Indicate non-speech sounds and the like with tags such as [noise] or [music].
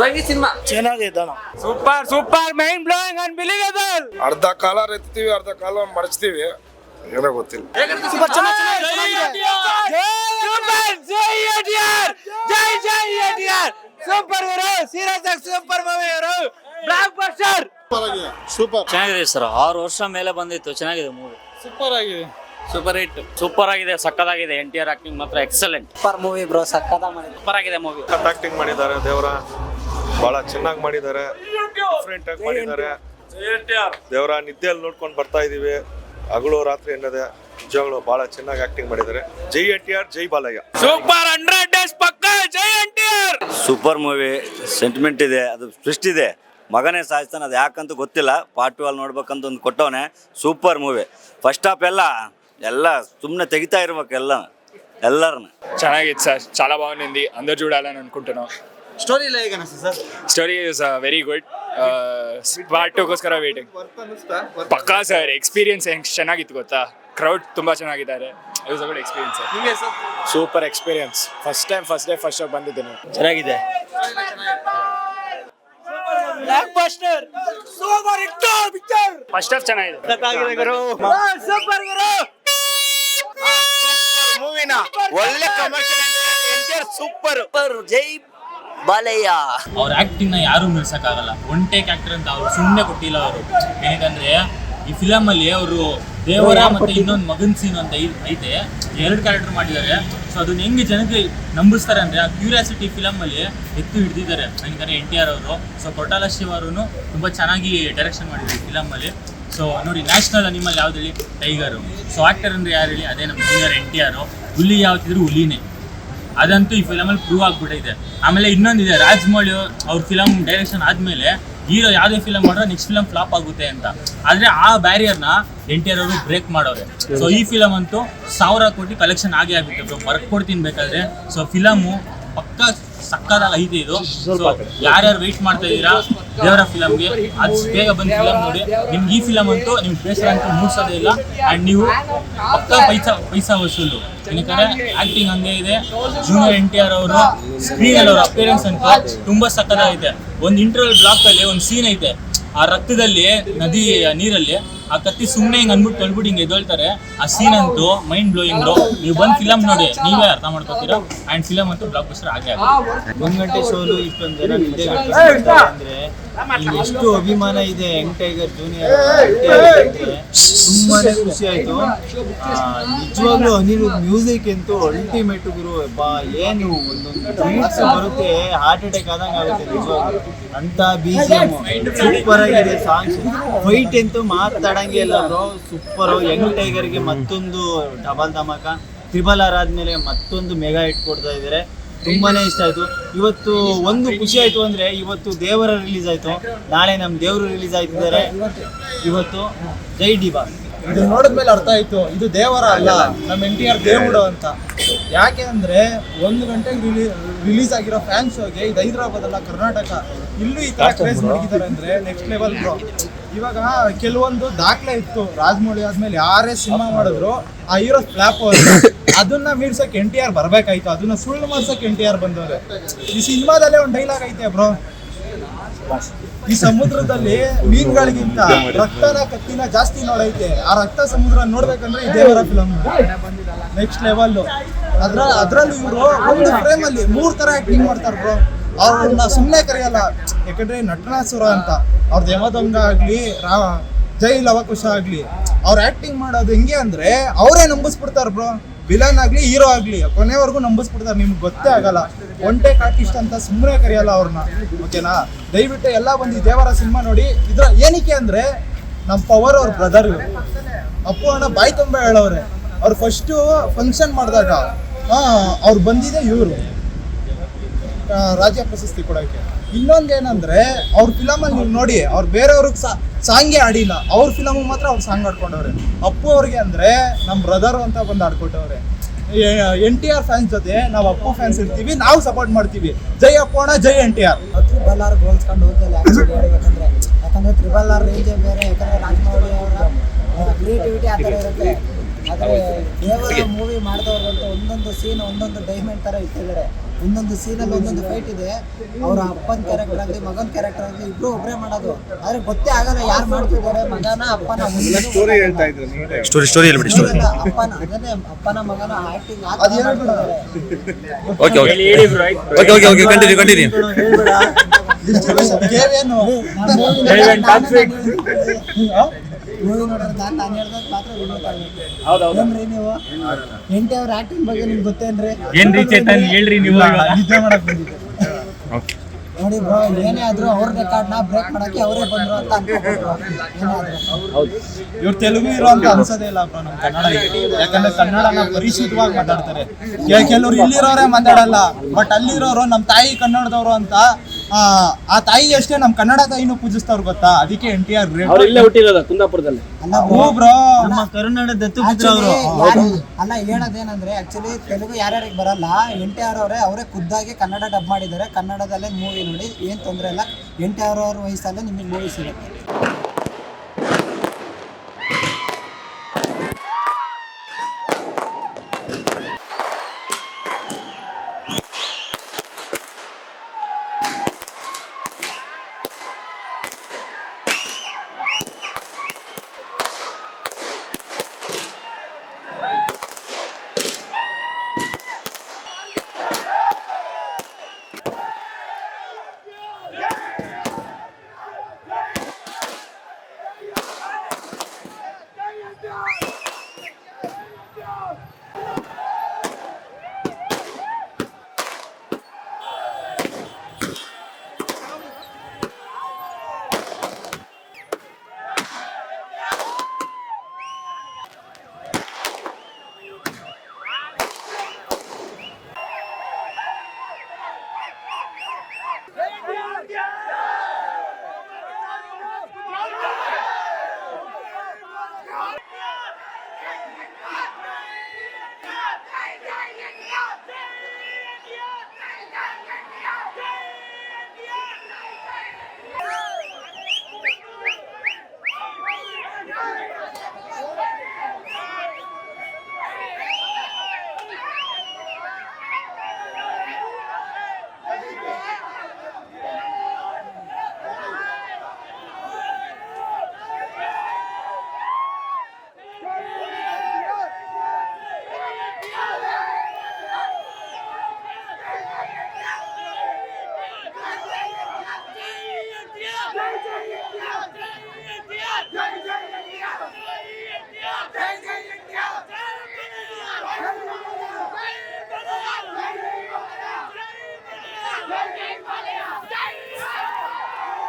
ಹೋಗಿ ಸಿನಿಮಾ. ಚೆನ್ನಾಗಿದೆ super super mind blowing unbelievable ಅರ್ಧ ಕಾಲ ಎತ್ತೀವಿ ಅರ್ಧ ಕಾಲ ಮಡಚ್ತೀವಿ ಏನೋ ಗೊತ್ತಿಲ್ಲ. ಜೈ ಎಟಿಆರ್ ಜೈ ಜೈ ಎಟಿಆರ್ ಸೂಪರ್ ಇವರು ಸೀರಿಯಸ್ ಆಗಿ ಸೂಪರ್ ಮೂವಿ ಇವರು ಬ್ಲಾಕ್ ಬಸ್ಟರ್ ಸೂಪರ್. ಚೆನ್ನಾಗಿದೆ ಸರ್. ಆರು ವರ್ಷ ಮೇಲೆ ಬಂದಿತ್ತು. ಚೆನ್ನಾಗಿದೆ ಮೂವಿ. ಸೂಪರ್ ಆಗಿದೆ. Super hit. ಸೂಪರ್ ಆಗಿದೆ ಸಕ್ಕದಾಗಿದೆ ಎನ್ ಟಿ ಆರ್ ಆಕ್ಟಿಂಗ್ ಮಾತ್ರ ಎಕ್ಸಲೆಂಟ್ ಸೂಪರ್ ಮೂವಿ ಬ್ರೋ ಸಕ್ಕದ ಸೂಪರ್ ಆಗಿದೆ ಮೂವಿ. ಆಕ್ಟಿಂಗ್ ಮಾಡಿದ್ದಾರೆ ದೇವರ. ಬಹಳ ಚೆನ್ನಾಗಿ ಮಾಡಿದ್ದಾರೆ. ಡಿಫ್ರೆಂಟಾಗಿ ಮಾಡಿದ್ದಾರೆ. ದೇವರ ನಿದ್ದೆಯಲ್ಲಿ ನೋಡ್ಕೊಂಡು ಬರ್ತಾ ಇದ್ದೀವಿ ಹಗಲು ರಾತ್ರಿ ಎನ್ನದೆ ನಿಜವಾಗ್ಲು ಬಹಳ ಚೆನ್ನಾಗಿ ಆಕ್ಟಿಂಗ್ ಮಾಡಿದ್ದಾರೆ. ಜೈ ಎನ್ ಟಿ ಆರ್ ಜೈ ಬಾಲಯ್ಯ. ಸೂಪರ್ ಹಂಡ್ರೆಡ್ ಡೇಸ್ ಪಕ್ಕ ಜೈ N T R. Super movie sentiment ಇದೆ ಅದು ಟ್ವಿಸ್ಟ್ ಇದೆ. ಮಗನೇ ಸಾಯಿಸ್ತಾನೆ ಅದು ಯಾಕಂತೂ ಗೊತ್ತಿಲ್ಲ. ಪಾರ್ಟ್ ಟು ಅಲ್ಲಿ ನೋಡ್ಬೇಕಂತ ಒಂದು ಕೊಟ್ಟವನೆ ಸೂಪರ್ ಮೂವಿ ಫಸ್ಟ್ ಆಫ್ ಎಲ್ಲ ಎಲ್ಲ ಸುಮ್ಮನೆ ತೆಗಿತಾ ಇರ್ಬೇಕು ಎಲ್ಲ ಎಲ್ಲರನ್ನ ಚೆನ್ನಾಗಿತ್ತು ಸರ್. ಚಾಲಾ ಭಾವನೆ ಅಂದರ್ ಜೂಡಾಲನ್ ಅನ್ಕೊಂಟು ಸ್ಟೋರಿ ಎಲ್ಲ ಹೇಗೆ ಅನಿಸ್ತು sir story is very good part ಟೂಗೋಸ್ಕರ waiting ಪಕ್ಕಾ ಸರ್ ಎಕ್ಸ್ಪೀರಿಯನ್ಸ್ ಹೆಂಗ್ ಚೆನ್ನಾಗಿತ್ತು ಗೊತ್ತಾ? ಕ್ರೌಡ್ ತುಂಬಾ ಚೆನ್ನಾಗಿದ್ದಾರೆ. It was a good experience sir ನಿಮಗೆ sir super experience first time first day first show ಬಂದಿದ್ದೀನಿ ಚೆನ್ನಾಗಿದೆ. Blockbuster super hit picture first half ಚೆನ್ನಾಗಿದೆ ಸೂಪರ್ ಗುರು. ಮೂವಿನ ಒಳ್ಳೆ ಕಮರ್ಷಿಯಲ್ ಸೂಪರ್ ಜೈ ಬಾಲಯ್ಯ ಅವ್ರ ಆಕ್ಟಿಂಗ್ನ ಯಾರು ನಿಲ್ಸಕ್ಕಾಗಲ್ಲ. ಒನ್ ಟೇಕ್ ಆಕ್ಟರ್ ಅಂತ ಅವ್ರು ಸುಮ್ಮನೆ ಕೊಟ್ಟಿಲ್ಲ ಅವರು. ಏನಕ್ಕಂದ್ರೆ ಈ ಫಿಲಮ್ ಅಲ್ಲಿ ಅವರು ದೇವರ ಮತ್ತೆ ಇನ್ನೊಂದು ಮಗನ್ ಸೀನ್ ಅಂತ ಐ- ಐತೆ. ಎರಡು ಕ್ಯಾರೆಕ್ಟರ್ ಮಾಡಿದ್ದಾರೆ. ಸೊ ಅದನ್ನ ಹೆಂಗೆ ಜನಕ್ಕೆ ನಂಬಿಸ್ತಾರೆ ಅಂದ್ರೆ ಆ ಕ್ಯೂರಿಯಾಸಿಟಿ ಫಿಲಮ್ ಅಲ್ಲಿ ಎತ್ತು ಹಿಡಿದಿದ್ದಾರೆ. ನನಗೆ ಎನ್ ಟಿ ಆರ್ ಅವರು. ಸೊ ಕೊಟಾಲ ಶಿವ ಅವರು ತುಂಬಾ ಚೆನ್ನಾಗಿ ಡೈರೆಕ್ಷನ್ ಮಾಡಿದ್ದಾರೆ ಫಿಲಮ್ ಅಲ್ಲಿ. ಸೊ ನೋಡಿ ನ್ಯಾಷನಲ್ ಅನಿಮಲ್ ಯಾವ್ದು ಹೇಳಿ? ಟೈಗರು ಸೊ ಆಕ್ಟರ್ ಅಂದ್ರೆ ಯಾರು ಹೇಳಿ? ಅದೇ ನಮ್ಮ ಜೂನಿಯರ್ ಎನ್ ಟಿ ಆರ್ ಹುಲಿ ಯಾವ್ದಿದ್ರು ಹುಲಿನೇ. ಅದಂತೂ ಈ ಫಿಲಮಲ್ಲಿ ಪ್ರೂವ್ ಆಗ್ಬಿಟ್ಟೈತೆ. ಆಮೇಲೆ ಇನ್ನೊಂದಿದೆ, ರಾಜಮೌಳಿ ಅವ್ರ ಫಿಲಮ್ ಡೈರೆಕ್ಷನ್ ಆದ್ಮೇಲೆ ಹೀರೋ ಯಾವುದೇ ಫಿಲಮ್ ಮಾಡಿದ್ರೆ ನೆಕ್ಸ್ಟ್ ಫಿಲಮ್ ಫ್ಲಾಪ್ ಆಗುತ್ತೆ ಅಂತ. ಆದ್ರೆ ಆ ಬ್ಯಾರಿಯರ್ನ ಎನ್ ಟಿ ಆರ್ ಅವರು ಬ್ರೇಕ್ ಮಾಡೋರೆ ಸೊ ಈ ಫಿಲಮ್ ಅಂತೂ ಸಾವಿರ ಕೋಟಿ ಕಲೆಕ್ಷನ್ ಆಗೇ ಆಗುತ್ತೆ ಬ್ರೋ ಕೊಡ್ತೀನಿ ಬೇಕಾದ್ರೆ ಸೊ ಫಿಲಮು ಪಕ್ಕ ಸಕ್ಕದಾಗ ಐತೆ ಇದು. ಯಾರ್ಯಾರು ವೆಯ್ಟ್ ಮಾಡ್ತಾ ಇದ್ದೀರಾ? ದೇವರ ಫಿಲಮ್ಗೆ. ಅದು ಬೇಗ ಬಂದು ಫಿಲಮ್ ನೋಡಿ. ನಿಮ್ಗೆ ಈ ಫಿಲಮ್ ಅಂತೂ ನಿಮ್ ಬೇಸರ ಅಂತೂ ಮೂಡ್ಸೋದೇ ಇಲ್ಲ. ಆ್ಯಂಡ್ ನೀವು ಪಕ್ಕ ಪೈಸಾ ಪೈಸಾ ವಸೂಲು. ಯಾಕಂದ್ರೆ ಆಕ್ಟಿಂಗ್ ಹಂಗೆ ಇದೆ. ಜೂನಿಯರ್ ಎನ್ ಟಿ ಆರ್ ಅವರು ಸ್ಕ್ರೀನ್ ಅಲ್ಲಿ ಅವ್ರ ಅಪಿಯರೆನ್ಸ್ ಅಂತ ತುಂಬಾ ಸಕ್ಕದಾಗಿದೆ ಒಂದು ಇಂಟರ್ವಲ್ ಬ್ಲಾಕ್ ಅಲ್ಲಿ ಒಂದು ಸೀನ್ ಐತೆ. ಆ ರಕ್ತದಲ್ಲಿ ನದಿ ನೀರಲ್ಲಿ ಆ ಕತ್ತಿ ಸುಮ್ಮನೆ ಹಿಂಗ್ ಅನ್ಬಿಟ್ಟು ಹೇಳ್ಬಿಟ್ಟು ಹಿಂಗೆ ಎದ್ದೊಳ್ತಾರೆ ಆ ಸೀನ್ ಅಂತೂ ಮೈಂಡ್ ಬ್ಲೋಯಿಂಗ್ ನೀವು ಬಂದ್ ಫಿಲಮ್ ನೋಡಿ ನೀವೇ ಅರ್ಥ ಮಾಡ್ಕೋತೀರಾ? ಆ್ಯಂಡ್ ಫಿಲಮ್ ಅಂತೂ ಬ್ಲಾಕ್ ಬಸ್ಟರ್ ಆಗೇ ಆಗುತ್ತೆ. ಒಂದ್ ಗಂಟೆ ಶೋಲು ಇಷ್ಟೊಂದು ಜನ ಅಂದ್ರೆ ಎಷ್ಟು ಅಭಿಮಾನ ಇದೆ ಯಂಗ್ ಟೈಗರ್ ಜೂನಿಯರ್ ತುಂಬಾನೇ ಖುಷಿ ಆಯ್ತು. ನಿಜವಾಗ್ಲೂ ಅನಿರುದ್ ಮ್ಯೂಸಿಕ್ ಅಂತೂ ಅಲ್ಟಿಮೇಟ್ ಗುರು ಬಾ ಏನು ಒಂದೊಂದು ಬೀಟ್ಸ್ ಬರುತ್ತೆ ಹಾರ್ಟ್ ಅಟ್ಯಾಕ್ ಆದಂಗೆ ಆಗುತ್ತೆ ನಿಜವಾಗ್ಲೂ. ಅಂತ ಬಿ ಜಿ ಸೂಪರ್ ಆಗಿದೆ ಸಾಂಗ್ಸ್ ಫೈಟ್ ಅಂತೂ ಮಾತಾಡಂಗೆ ಇಲ್ಲ ಬ್ರೋ ಸೂಪರ್ ಯಂಗ್ ಟೈಗರ್ಗೆ ಮತ್ತೊಂದು ಡಬಲ್ ಧಮಕ ತ್ರಿಬಲ್ ಆರ್ ಆದ್ಮೇಲೆ ಮತ್ತೊಂದು ಮೆಗಾ ಹಿಟ್ ಕೊಡ್ತಾ ಇದ್ದಾರೆ. ತುಂಬಾನೇ ಇಷ್ಟ ಆಯಿತು. ಇವತ್ತು ಒಂದು ಖುಷಿ ಆಯ್ತು ಅಂದ್ರೆ ಇವತ್ತು ದೇವರ ರಿಲೀಸ್ ಆಯಿತು. ನಾಳೆ ನಮ್ಮ ದೇವರು ರಿಲೀಸ್ ಆಯ್ತಿದ್ದಾರೆ ಇವತ್ತು ಜೈ ಡಿ ಬಾಸ್ ಇದು ನೋಡಿದ್ಮೇಲೆ ಅರ್ಥ ಆಯ್ತು. ಇದು ದೇವರ ಅಲ್ಲ ನಮ್ಮ ಎನ್ ಟಿ ಆರ್ ದೇವುಡು ಅಂತ. ಯಾಕೆ ಅಂದ್ರೆ ಒಂದು ಗಂಟೆಗೆ ರಿಲೀ ರಿಲೀಸ್ ಆಗಿರೋ ಫ್ಯಾನ್ ಶೋಗೆ ಇದು ಹೈದರಾಬಾದಲ್ಲ ಕರ್ನಾಟಕ. ಇಲ್ಲೂ ಈ ಥರ ಕ್ರೇಸ್ ಮಾಡಿದ್ದಾರೆ ಅಂದ್ರೆ ನೆಕ್ಸ್ಟ್ ಲೆವೆಲ್ ಬ್ರೋ ಇವಾಗ ಕೆಲವೊಂದು ದಾಖಲೆ ಇತ್ತು. ರಾಜಮೌಳಿ ಆದ್ಮೇಲೆ ಯಾರೇ ಸಿನಿಮಾ ಮಾಡಿದ್ರು ಆ ಹೀರೋ ಫ್ಲಾಪ್ [coughs] ಅದನ್ನ ಮೀರ್ಸಕ್ ಎನ್ ಟಿ ಆರ್ ಬರ್ಬೇಕಾಯ್ತು, ಅದನ್ನ ಸುಳ್ಳು ಮಾಡ್ಸಕ್ ಎನ್ ಟಿ ಆರ್ ಬಂದವ್ರೆ. ಈ ಸಿನಿಮಾದಲ್ಲೇ ಒಂದು ಡೈಲಾಗ್ ಐತೆ ಬ್ರೋ. ಈ ಸಮುದ್ರದಲ್ಲಿ ಮೀನುಗಳಿಗಿಂತ ರಕ್ತನ ಕತ್ತಿನ ಜಾಸ್ತಿ ನೋಡೈತೆ. ಆ ರಕ್ತ ಸಮುದ್ರ ನೋಡ್ಬೇಕಂದ್ರೆ ಈ ದೇವರ ಫಿಲಮ್ ನೆಕ್ಸ್ಟ್ ಲೆವೆಲ್ ಅದ್ರ ಅದ್ರಲ್ಲಿ ಇವರು ಒಂದು ಫ್ರೇಮ್ ಅಲ್ಲಿ ಮೂರ್ ತರ ಆಕ್ಟಿಂಗ್ ಮಾಡ್ತಾರ ಬ್ರೋ. ಅವ್ರನ್ನ ಸುಮ್ಮನೆ ಕರೆಯಲ್ಲ. ಯಾಕಂದ್ರೆ ನಟನಾಸುರ ಅಂತ. ಅವ್ರ ಯಮದೊಂಗ ಆಗ್ಲಿ, ರಾ ಜೈ ಲವಕುಶ ಆಗ್ಲಿ, ಅವ್ರ ಆಕ್ಟಿಂಗ್ ಮಾಡೋದು ಹೆಂಗೆ ಅಂದ್ರೆ ಅವರೇ ನಂಬಿಸ್ಬಿಡ್ತಾರ ಬ್ರೋ. ವಿಲನ್ ಆಗಲಿ, ಹೀರೋ ಆಗ್ಲಿ, ಕೊನೆವರೆಗೂ ನಂಬಿಸ್ಬಿಡ್ತಾರೆ, ನಿಮ್ಗೆ ಗೊತ್ತೇ ಆಗಲ್ಲ. ಒಂಟೆ ಕಾಟಿಸ್ಟ್ ಅಂತ ಸುಮ್ಮನೆ ಕರೆಯಲ್ಲ ಅವ್ರನ್ನ. ಓಕೆನಾ ದಯವಿಟ್ಟು ಎಲ್ಲ ಬಂದು ದೇವರ ಸಿನಿಮಾ ನೋಡಿ, ಇದ್ರ ಏನಕ್ಕೆ ಅಂದ್ರೆ ನಮ್ಮ ಪವರ್ ಅವ್ರ ಬ್ರದರ್ ಅಪ್ಪು ಅಣ್ಣ ಬಾಯಿ ತುಂಬ ಹೇಳವ್ರೆ. ಅವ್ರು ಫಸ್ಟು ಫಂಕ್ಷನ್ ಮಾಡಿದಾಗ ಅವ್ರು ಬಂದಿದೆ ಇವರು. ರಾಜ್ಯ ಪ್ರಶಸ್ತಿ ಕೊಡೋಕ್ಕೆ ಇನ್ನೊಂದೇನಂದ್ರೆ ಅವ್ರ ಫಿಲಮಲ್ಲಿ ನೀವು ನೋಡಿ, ಅವ್ರು ಬೇರೆಯವ್ರಿಗೆ ಸಾಂಗೇ ಆಡಿಲ್ಲ. ಅವ್ರ ಫಿಲಮ್ ಮಾತ್ರ ಅವ್ರು ಸಾಂಗ್ ಆಡ್ಕೊಂಡವ್ರೆ. ಅಪ್ಪು ಅವ್ರಿಗೆ ಅಂದ್ರೆ ನಮ್ಮ ಬ್ರದರು ಅಂತ ಬಂದು ಆಡ್ಕೊಟ್ಟವ್ರೆ. ಎನ್ ಟಿ ಆರ್ ಫ್ಯಾನ್ಸ್ ಜೊತೆ ನಾವು ಅಪ್ಪು ಫ್ಯಾನ್ಸ್ ಇರ್ತೀವಿ, ನಾವು ಸಪೋರ್ಟ್ ಮಾಡ್ತೀವಿ. ಜೈ ಅಪ್ಪೋಣ ಜೈ ಎನ್ ಟಿ ಆರ್. ತ್ರಿಬಲ್ ಆರ್ ಹೋಲ್ಸ್ಕೊಂಡು ಹೋಗ್ತಿಲ್ಲ ಆಕ್ಚುಲಿ ಯಾಕಂದ್ರೆ ತ್ರಿಬಲ್ ಆರ್ ರೇಂಜೇ ಬೇರೆ, ಯಾಕಂದ್ರೆ ರಾಜಮೌಳಿ ಅವರ ಕ್ರಿಯೇಟಿವಿಟಿ ಆ ಥರ ಇರುತ್ತೆ. ಆದರೆ ದೇವರ ಮೂವಿ ಮಾಡಿದವ್ರಂತ ಒಂದೊಂದು ಸೀನ್ ಒಂದೊಂದು ಡೈಮಂಡ್ ಥರ ಇಟ್ಟಿದ್ದಾರೆ. ಒಂದೊಂದು ಸೀನಲ್ಲಿ ಒಂದೊಂದು ಫೈಟ್ ಇದೆ ಅವ್ರ ಅಪ್ಪನ ಕ್ಯಾರೆಕ್ಟರ್ ಆಗಲಿ ಮಗನ ಕ್ಯಾರೆಕ್ಟರ್ ಆಗಲಿ ಇಬ್ರು ಒಬ್ಬರೇ ಮಾಡೋದು ಆದ್ರೆ ಗೊತ್ತೇ ಆಗಲ್ಲ ಯಾರು ಮಾಡ್ತಿದ್ದಾರೆ ಮಗನ ಅಪ್ಪನ ಸ್ಟೋರಿ ಹೇಳ್ತಾ ಇದ್ರು ಸ್ಟೋರಿ ಸ್ಟೋರಿ ಹೇಳ್ಬಿಡಿ ಅಪ್ಪನ ಅದನ್ನೇ ಅಪ್ಪನ ಮಗನ ಆಕ್ಟಿಂಗ್ ಅದು ಹೇಳ್ಬಿಡ್ತಾರೆ ಓಕೆ ಓಕೆ ಹೇಳಿ bro okay okay okay continue continue ಕೇವೇನು movie ನಾನು ನಾನು ಹೇಳ್ದಾಗ ಮಾತ್ರ ರಿಮೋಟ್ ಏನ್ರಿ ನೀವು? ಎಂಟಿ ಅವ್ರ ಆಕ್ಟಿಂಗ್ ಬಗ್ಗೆ ನಿಮ್ಗೆ ಗೊತ್ತೇನ್ರಿ ಏನ್ರಿ? ಚೇತನ್? ಹೇಳ್ರಿ ನೀವು ಇವಾಗ. ನಿದ್ದೆ ಮಾಡಕ್ ಬಂದಿದ್ದೆ. ನೋಡಿ ಬ್ರೋ ಏನೇ ಆದ್ರೂ ಅವ್ರ ರೆಕಾರ್ಡ್ನ ಬ್ರೇಕ್ ಮಾಡಕ್ಕೆ ಅವರೇ ಬಂದ್ರು ಅಂತ ಅನ್ಕೊಂಡ್ರು ಏನೇ ಆದ್ರೂ. ಇವ್ರು ತೆಲುಗು ಇರೋ ಅಂತ ಅನ್ಸೋದೇ ಇಲ್ಲ ಬ್ರೋ ನಮ್ಮ ಕನ್ನಡ ಯಾಕಂದ್ರೆ ಕನ್ನಡನ ಪರಿಶುದ್ಧವಾಗಿ ಮಾತಾಡ್ತಾರೆ. ಕೆ- ಕೆಲವ್ರು ಇಲ್ಲಿರೋರೇ ಮಾತಾಡಲ್ಲ ಬಟ್ ಅಲ್ಲಿರೋರು ನಮ್ಮ ತಾಯಿ ಕನ್ನಡದವರು ಅಂತ ಆ, ಆ ತಾಯಿ ಅಷ್ಟೇ ನಮ್ ಕನ್ನಡ ತಾಯಿನೂ ಪೂಜಿಸ್ತವ್ರು ಗೊತ್ತಾ? ಅದಕ್ಕೆ ಎನ್ ಟಿ ಆರ್ ಅವ್ರು ಇಲ್ಲೇ ಹುಟ್ಟಿರೋದು ಕುಂದಾಪುರದಲ್ಲಿ. ಅಲ್ಲ ಓ bro, ಬ್ರೋ ನಮ್ಮ ಕನ್ನಡ ದತ್ತು ಪುತ್ರ actually ಅವರು. ಯಾರು- ಅಲ್ಲ ಹೇಳೋದೇನಂದ್ರೆ ಆಕ್ಚುಲಿ ತೆಲುಗು ಯಾರ್ಯಾರಿಗೆ ಬರಲ್ಲ ಎನ್ ಟಿ ಆರ್ ಅವರೇ ಅವರೇ ಖುದ್ದಾಗಿ ಕನ್ನಡ ಡಬ್ ಮಾಡಿದ್ದಾರೆ. ಕನ್ನಡದಲ್ಲೇ ಮೂವಿ ನೋಡಿ ಏನ್ ತೊಂದ್ರೆ ಇಲ್ಲ. ಎನ್ ಟಿ ಆರ್ ಅವ್ರ ವಯಸ್ಸಲ್ಲೇ ನಿಮಗೆ ಮೂವಿ ಸಿಗುತ್ತೆ